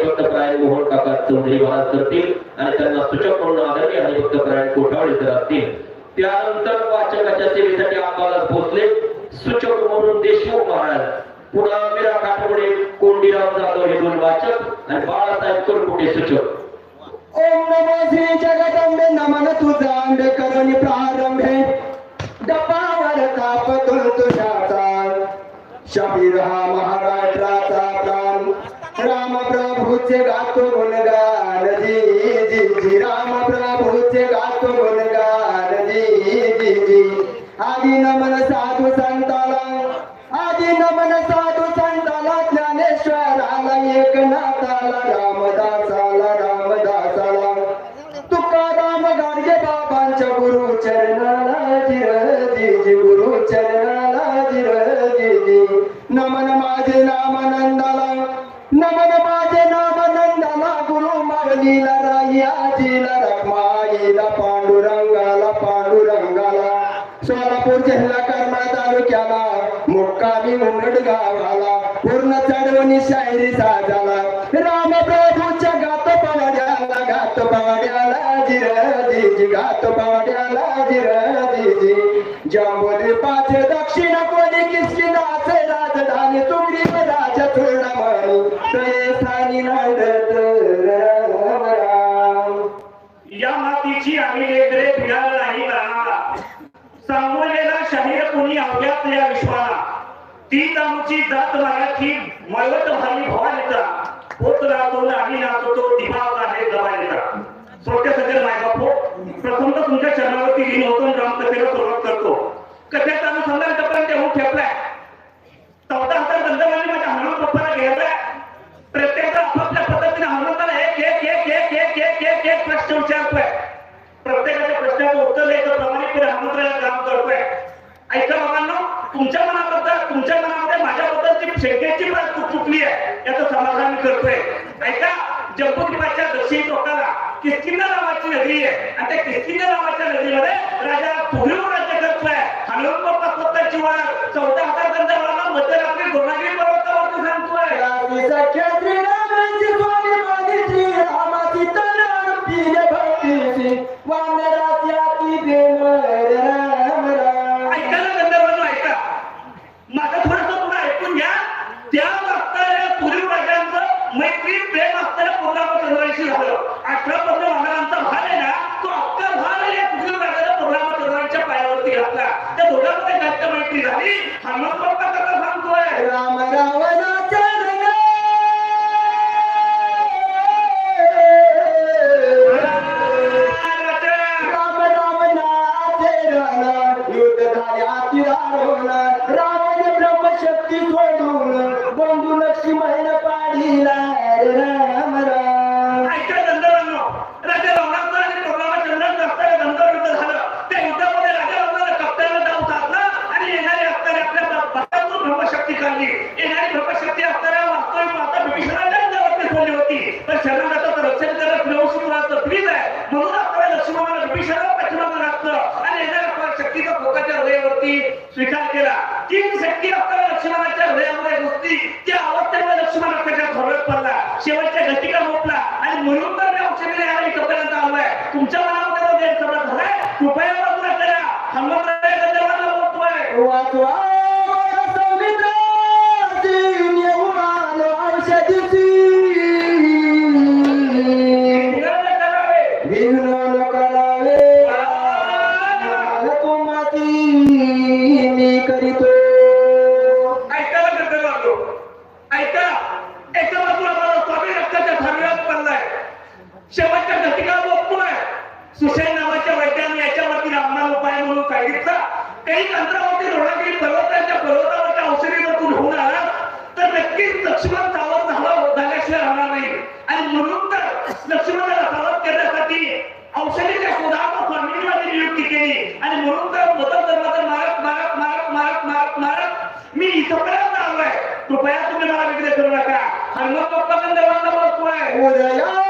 हरिभक्तपरायण मोहन काका चौधरी महाराज करतील आणि त्यांना सूचक म्हणून आदरणीय कोठावळे सर असतील त्यानंतर वाचकाच्या सेवेसाठी आम्हाला भोसले सूचक म्हणून देशमुख महाराज पुन्हा मीरा काठवडे कोंडीराम जाधव हे दोन वाचक आणि बाळासाहेब करकुटे सूचक ओम नमो श्री जगदंबे नमन तुझा आंबेकरणी प्रारंभे डपावर ताप तुझ्याचा शबीर हा महाराष्ट्राचा ప్రభుత్వ గాతో గుణగానది జీ రామ ప్రభుత్వ గాతో గుణగానది జీ आदि नमन साधु संताला आदि नमन साधू संताला ज्ञानेश्वराला एकनाथाला सोलापूर जिल्हा कर्मा तालुक्याला मुक्कामी उमरड गावाला पूर्ण चढवणी शायरी साजाला. राम प्रभूच्या गात पवाड्याला गात पवाड्याला जिर जी गात पवाड्याला जिर जी. जंबोली पाच दक्षिण कोणी किस्किनाचे करतोय. ऐका जम्बुद्वीपाच्या दक्षिण टोकाला किस्किंदा नावाची नदी आहे. आणि त्या किस्किंदा नावाच्या नदीमध्ये राजा पुढील राज्य करतोय. हनुमान पप्पा स्वतःची वाढ चौदा हजार दंडवाला मध्यरात्री गोनागिरी पर्वतावरती सांगतोय. al स्वीकार केला. तीन शक्ती असताना लक्ष्मणाच्या हृदयामध्ये घुसली. त्या अवस्थेमध्ये लक्ष्मण त्याच्या घोरत पडला. शेवटच्या घटिका मोपला आणि म्हणून तर मी औषधी आणि कपड्यांचा आलोय. तुमच्या मनामध्ये जो झालाय कृपया बाजूला करा हनुमंतराय गंधर्वांना सुशेन नावाच्या वैद्याने याच्यावरती रामनाम उपाय म्हणून सांगितला. काही तंत्रावरती रोडागिरी पर्वताच्या पर्वतावरच्या औषधी जर आला तर नक्कीच लक्ष्मण सावध झाला झाल्याशिवाय राहणार नाही. आणि म्हणून तर लक्ष्मणाला सावध करण्यासाठी औषधीच्या शोधात स्वामींनी नियुक्ती केली. आणि म्हणून तर बदल दरवाजा मारत मारत मारत मारत मारत मारत मी इथपर्यंत आलोय. कृपया तुम्ही मला विक्री करू नका. हनुमान पप्पा गंधर्वांना बोलतोय उदया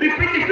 Repeat it.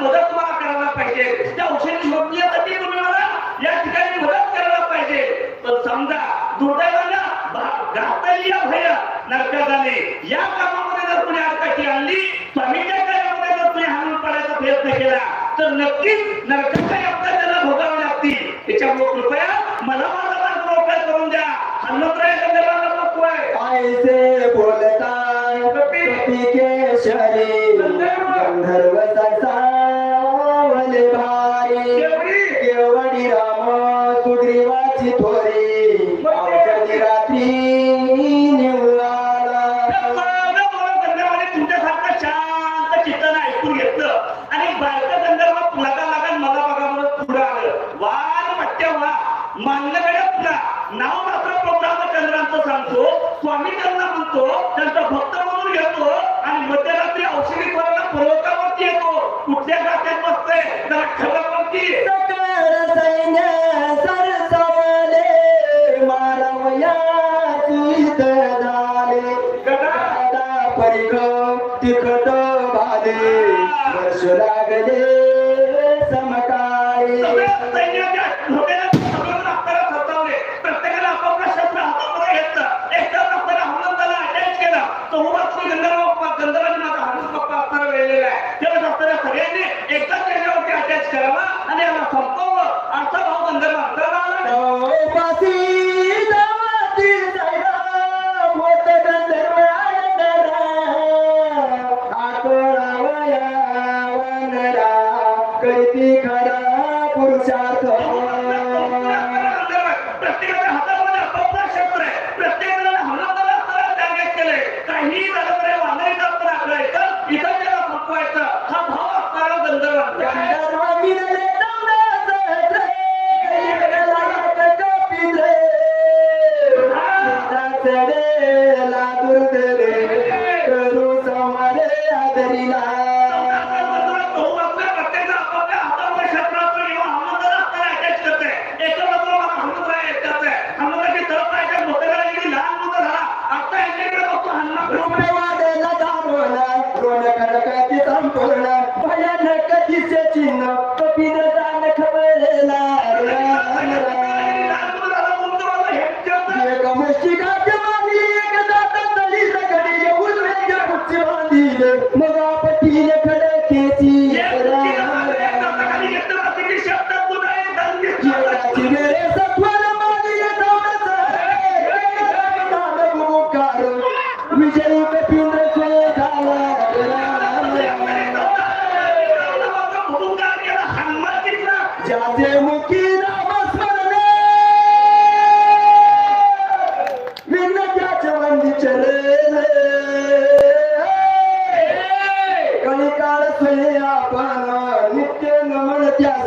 मदत मला करायला पाहिजे. त्या औषधी शोधण्यासाठी तुम्ही रुग्णाला या ठिकाणी मदत करायला पाहिजे. पण समजा दुर्दैवानं भा- घातली या भय नरकाने या कामामध्ये जर कोणी अडकाची आणली स्वामीच्या कार्यामध्ये जर तुम्ही हाणून पाडायचा प्रयत्न केला तर नक्कीच नरकाच्या केला तो उभा तुम्ही गंधर्व गंधर्वाने माझा हनुमंत बाप्पा असताना वेळलेला आहे. तेव्हा असताना सगळ्यांनी एकदाच त्याच्यावरती अटॅच करावा आणि याला संपवलं. असा भाव गंधर्व करती खरा पुरुषार्थ प्रत्येकाच्या हातामध्ये आपापलं शस्त्र आहे. प्रत्येकाला असताना टार्गेट केलंय काही झालं तरी वानरीचा पण आकडायचं इथं त्याला संपवायचं हा भाव असणारा गंधर्व मिळले করে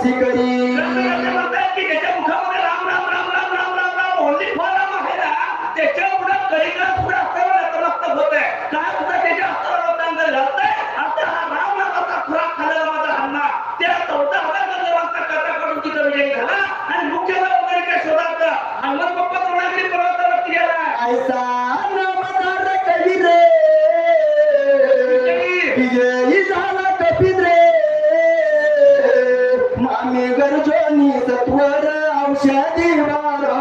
नमन त्यासी करी हनुमंत बाप्पा द्रोणागिरी पर्वतावरती गेला ऐसा جوني ستورا أو شادي بارا